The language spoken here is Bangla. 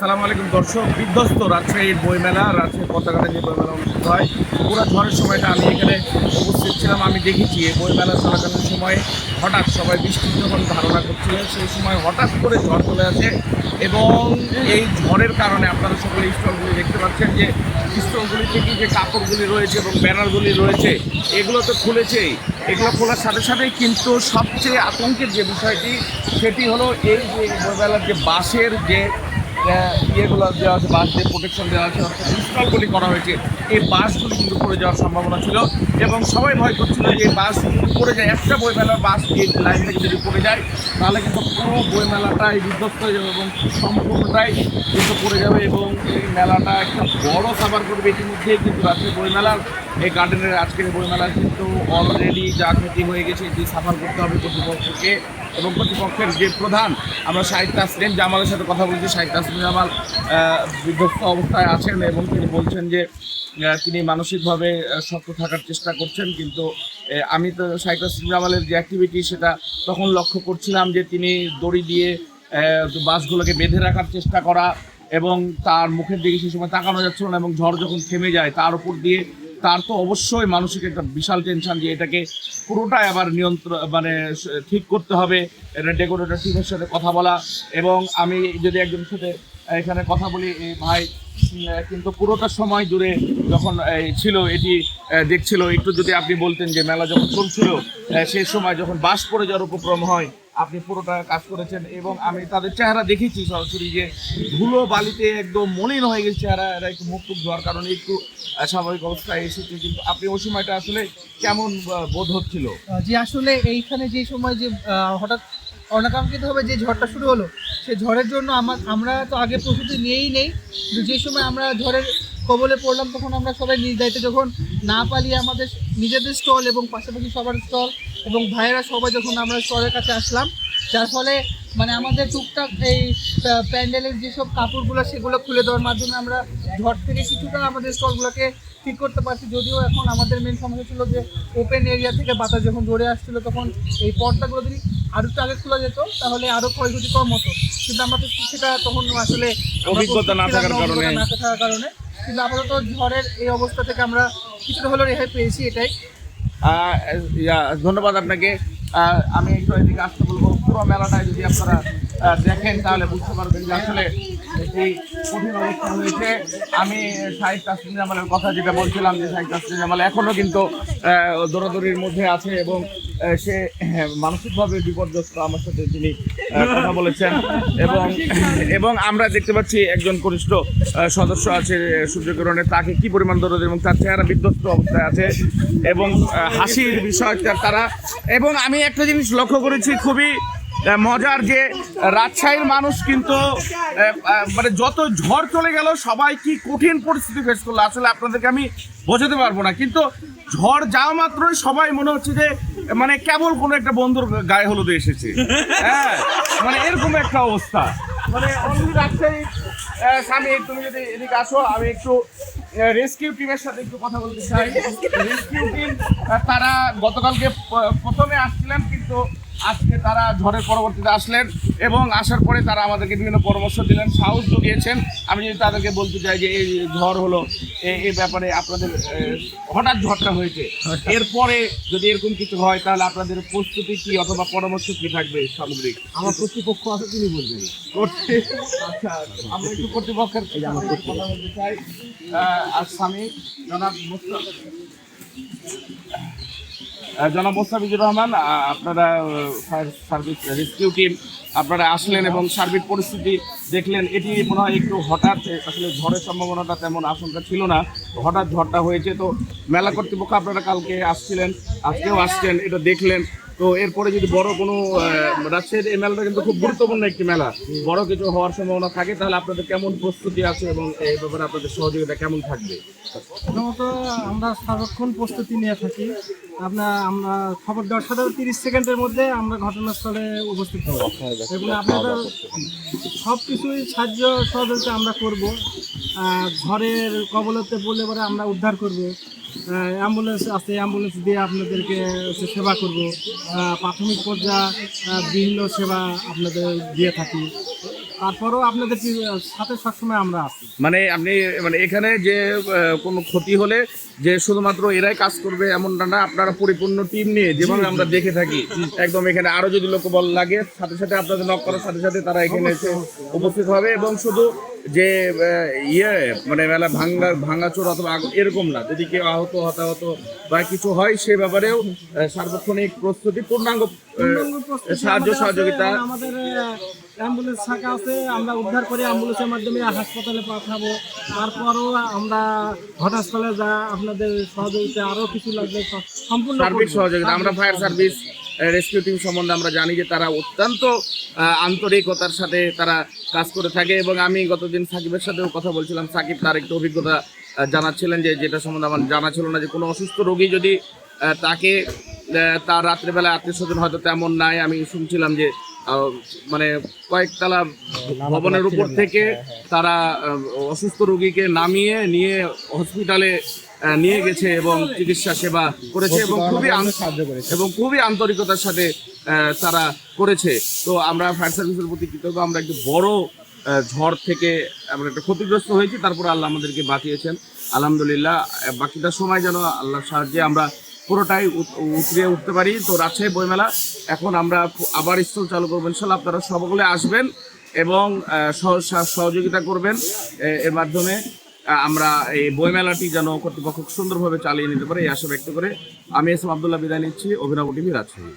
সালাম আলাইকুম, দর্শক, বিধ্বস্ত রাজশাহীর বইমেলা, রাজশাহীর পতাকাটা যে বইমেলা অনুষ্ঠিত হয়। পুরো ঝড়ের সময়টা আমি এখানে উপস্থিত ছিলাম, আমি দেখেছি এই বইমেলা চলাকালীন সময়ে হঠাৎ সবাই বৃষ্টি যখন ধারণা করছিলেন, সেই সময় হঠাৎ করে ঝড় চলে আসে এবং এই ঝড়ের কারণে আপনারা সকলে স্টলগুলি দেখতে পাচ্ছেন যে স্টলগুলি থেকে যে কাপড়গুলি রয়েছে এবং ব্যানারগুলি রয়েছে, এগুলো তো খুলেছেই। এগুলো খোলার সাথে সাথেই কিন্তু সবচেয়ে আতঙ্কের যে বিষয়টি, সেটি হলো এই যে বইমেলার যে বাঁশের যে ইয়েগুলো দেওয়া আছে বাস দিয়ে প্রোটেকশন দেওয়া আছে, অর্থাৎ ইনস্টলগুলি করা হয়েছে। এই বাসগুলি কিন্তু পড়ে যাওয়ার সম্ভাবনা ছিল এবং সবাই ভয় করছিল যে এই বাস পড়ে যায়। একটা বইমেলার বাস এই লাইন থেকে যদি পড়ে যায়, তাহলে কিন্তু পুরো বইমেলাটাই বিধ্বস্ত হয়ে যাবে এবং সম্পূর্ণটাই কিন্তু পড়ে যাবে এবং এই মেলাটা একটা বড় সাবার করবে। ইতিমধ্যে কিন্তু রাত্রে বইমেলার এই গার্ডেনের আজকের বইমেলা কিন্তু অলরেডি যা ক্ষতি হয়ে গেছে, এটি সাফার করতে হবে কর্তৃপক্ষকে এবং কর্তৃপক্ষের যে প্রধান, আমরা শাহিদ তাসলিম জামালের সাথে কথা বলছি, শাহিদ তাসলিম জামাল বিধ্বস্ত অবস্থায় আছেন এবং তিনি বলছেন যে তিনি মানসিকভাবে শক্ত থাকার চেষ্টা করছেন, কিন্তু আমি তো শাহিদ তাসলিম জামালের যে অ্যাক্টিভিটি সেটা তখন লক্ষ্য করছিলাম যে তিনি দড়ি দিয়ে বাসগুলোকে বেঁধে রাখার চেষ্টা করা এবং তার মুখের দিকে সেই সময় তাকানো যাচ্ছিল না এবং ঝড় যখন থেমে যায়, তার উপর দিয়ে তার তো অবশ্যই মানসিক একটা বিশাল টেনশন যে এটাকে পুরোটাই আবার নিয়ন্ত্রণ মানে ঠিক করতে হবে, এটা ডেকোরেটর টিমের সাথে কথা বলা এবং আমি যদি একজনের সাথে এখানে কথা বলি ভাই কিন্তু পুরোটা সময় জুড়ে যখন ছিল, এটি দেখছিল, একটু যদি আপনি বলতেন যে মেলা যখন চলছিল সেই সময় যখন বাস পড়ে যাওয়ার উপক্রম হয় আপনি পুরোটা কাজ করেছেন এবং আমি তাদের চেহারা দেখেছি সরাসরি যে ধুলো বালিতে একদম মলিন হয়ে গেছে চেহারা, এরা একটু মুখ টুক ধোয়ার কারণে একটু স্বাভাবিক অবস্থায় এসেছে। কিন্তু আপনি ওই সময়টা আসলে কেমন বোধ হচ্ছিল? যে আসলে এইখানে যে সময় যে হঠাৎ অনাকাঙ্ক্ষিতভাবে যে ঝড়টা শুরু হলো, সে ঝড়ের জন্য আমার আমরা তো আগে প্রস্তুতি নিয়েই নেই। যে সময় আমরা ঝড়ের কবলে পড়লাম তখন আমরা সবাই নিজ দায়িত্বে যখন না পালিয়ে আমাদের নিজেদের স্টল এবং পাশাপাশি সবার স্টল এবং ভাইয়েরা সবাই যখন আমরা স্টলের কাছে আসলাম যার ফলে মানে আমাদের টুকটাক এই প্যান্ডেলের যেসব কাপড়গুলো সেগুলো খুলে দেওয়ার মাধ্যমে আমরা ঝড় থেকে কিছুটা আমাদের স্টলগুলোকে ঠিক করতে পারছি। যদিও এখন আমাদের মেন সমস্যা ছিল যে ওপেন এরিয়া থেকে বাতাস যখন জোরে আসছিল তখন এই পর্দাগুলো যদি আরও একটু আগে খোলা যেত তাহলে আরও ক্ষয়ক্ষতি কম হতো। কিন্তু আমরা তো সেটা তখন আসলে অভিজ্ঞতা না থাকার কারণে। কিন্তু আপাতত ঝড়ের এই অবস্থা থেকে আমরা কিছুটা হলেও রেহাই পেয়েছি এটাই। ধন্যবাদ আপনাকে। আমি একটু এদিকে আসতে বলব। পুরো মেলাটায় যদি আপনারা দেখেন তাহলে বুঝতে পারবেন যে আসলে এই কঠিন অবস্থা হয়েছে। আমি শাহিদ তাসলিম জামালের কথা যেটা বলছিলাম যে শাহিদ তাসলিম জামাল এখনও কিন্তু দৌড়াদৌড়ির মধ্যে আছে এবং সে আহ, মানসিকভাবে বিপর্যস্ত আমার সাথে তিনি কথা বলেছেন। এবং এবং আমরা দেখতে পাচ্ছি একজন কনিষ্ঠ সদস্য আছে আহ, সূর্যকিরণের। তাকে কি পরিমাণ দরদ এবং তার চেহারা বিধ্বস্ত অবস্থায় আছে এবং হাসির বিষয়টা তারা এবং আমি একটা জিনিস লক্ষ্য করেছি খুবই মজার যে রাজশাহীর মানুষ কিন্তু মানে যত ঝড় চলে গেল সবাই কি কঠিন পরিস্থিতি ফেস করল আসলে আপনাদেরকে আমি বোঝাতে পারব না। কিন্তু ঝড় যাওয়া মাত্রই সবাই মনে হচ্ছে যে মানে কেবল কোনো একটা বন্ধুর গায়ে হলুদে এসেছে। হ্যাঁ মানে এরকম একটা অবস্থা। মানে অনলি রাজশাহী স্বামী তুমি যদি এদিকে আসো আমি একটু রেস্কিউ টিমের সাথে একটু কথা বলতে চাই। রেস্কিউ টিম তারা গতকালকে প্রথমে আসছিলেন কিন্তু আজকে তারা ঝড়ের পরবর্তীতে আসলেন এবং আসার পরে তারা আমাদেরকে বিভিন্ন পরামর্শ দিলেন সাহস জুগিয়েছেন। আমি যদি তাদেরকে বলতে চাই যে এই ঝড় হলো এই ব্যাপারে আপনাদের হঠাৎ ঝড়টা হয়েছে। এরপরে যদি এরকম কিছু হয় তাহলে আপনাদের প্রস্তুতি কি অথবা পরামর্শ কি থাকবে সামগ্রিক? আমার কর্তৃপক্ষ আছে তিনি বলবেন। আচ্ছা আমরা একটু কর্তৃপক্ষের কথা বলতে চাই। আর স্বামী জনাব মোস্তা- আহ, জনাব মোস্তাফিজুর রহমান আপনারা ফায়ার সার্ভিস রেস্কিউ টিম, আপনারা আসলেন এবং সার্বিক পরিস্থিতি দেখলেন। এটি মনে হয় একটু হঠাৎ, আসলে ঝড়ের সম্ভাবনাটা তেমন আশঙ্কা ছিল না। হঠাৎ ঝড়টা হয়েছে তো মেলা কর্তৃপক্ষ আপনারা কালকে আসছিলেন আজকেও আসছেন এটা দেখলেন। তো এরপরে যদি বড় কোনো রাজশাহীর এই মেলাটা কিন্তু খুব গুরুত্বপূর্ণ একটি মেলা। বড় কিছু হওয়ার সম্ভাবনা থাকে তাহলে আপনাদের কেমন প্রস্তুতি আছে এবং এই ব্যাপারে আপনাদের সহযোগিতা কেমন থাকবে? প্রথমত আমরা সারাক্ষণ প্রস্তুতি নিয়ে থাকি। আপনার আমরা খবর দেওয়ার সাথে তিরিশ সেকেন্ডের মধ্যে আমরা ঘটনাস্থলে উপস্থিত হব। এবং আপনাদের সব কিছুই সাহায্য সহযোগিতা আমরা করব। ঝড়ের কবলতে পড়লে পরে আমরা উদ্ধার করব। অ্যাম্বুলেন্স আছে অ্যাম্বুলেন্স দিয়ে আপনাদেরকে সেবা করব। প্রাথমিক পর্যায়ে বিভিন্ন সেবা আপনাদের দিয়ে থাকি। তারপরেও আপনাদের সাথে সবসময় আমরা আছি। মানে আপনি মানে এখানে যে কোনো ক্ষতি হলে যে শুধুমাত্র এরাই কাজ করবে এমনটা না আপনারা পরিপূর্ণ টিম নিয়ে যেভাবে আমরা দেখে থাকি একদম এখানে আরও যদি লোক বল লাগে সাথে সাথে আপনাদের নক করার সাথে সাথে তারা এখানে এসে উপস্থিত হবে এবং শুধু যে ইয়ে মানে মেলা ভাঙ্গা ভাঙাচোর অথবা এরকম না। যদি কেউ আহত হতাহত বা কিছু হয় সে ব্যাপারেও সার্বক্ষণিক প্রস্তুতি পূর্ণাঙ্গ সাহায্য সহযোগিতা। আমাদের অ্যাম্বুলেন্স শাখা আছে আমরা উদ্ধার করে অ্যাম্বুলেন্সের মাধ্যমে হাসপাতালে পাঠাবো। তারপরও আমরা ঘটনাস্থলে যা আপনাদের সহযোগিতা আরও কিছু লাগবে সম্পূর্ণ সার্বিক সহযোগিতা আমরা ফায়ার সার্ভিস রেস্কিউ টিম সম্বন্ধে আমরা জানি যে তারা অত্যন্ত আন্তরিকতার সাথে তারা কাজ করে থাকে এবং আমি গতদিন সাকিবের সাথেও কথা বলছিলাম। সাকিব তার একটু অভিজ্ঞতা জানাচ্ছিলেন যে যেটা সম্বন্ধে আমার জানা ছিল না যে কোনো অসুস্থ রোগী যদি তাকে তার রাত্রেবেলা আত্মীয় স্বজন হয়তো তেমন নাই। আমি শুনছিলাম যে মানে কয়েকতলা ভবনের উপর থেকে তারা অসুস্থ রোগীকে নামিয়ে নিয়ে হসপিটালে নিয়ে গেছে এবং চিকিৎসা সেবা করেছে এবং খুবই এবং খুবই আন্তরিকতার সাথে তারা করেছে। তো আমরা ফায়ার সার্ভিসের প্রতি কৃতজ্ঞ আমরা একটু বড় ঝড় থেকে আমরা একটা ক্ষতিগ্রস্ত হয়েছি তারপর আল্লাহ আমাদেরকে বাঁচিয়েছেন। আলহামদুলিল্লাহ বাকিটা সময় যেন আল্লাহর সাহায্যে আমরা পুরোটাই উত- উতরিয়ে উঠতে পারি। তো রাজশাহী বইমেলা এখন আমরা আবার স্টল চালু করব ইনশাল্লাহ আপনারা সকলে আসবেন এবং সহ- সহ- সহযোগিতা করবেন এর মাধ্যমে। আমরা এই বইমেলাটি যেন কর্তৃপক্ষ সুন্দরভাবে চালিয়ে নিতে পারে, এই আশা ব্যক্ত করে আমি এস এম আবদুল্লাহ বিদায় নিচ্ছি, অভিনব টিভি রাজশাহী।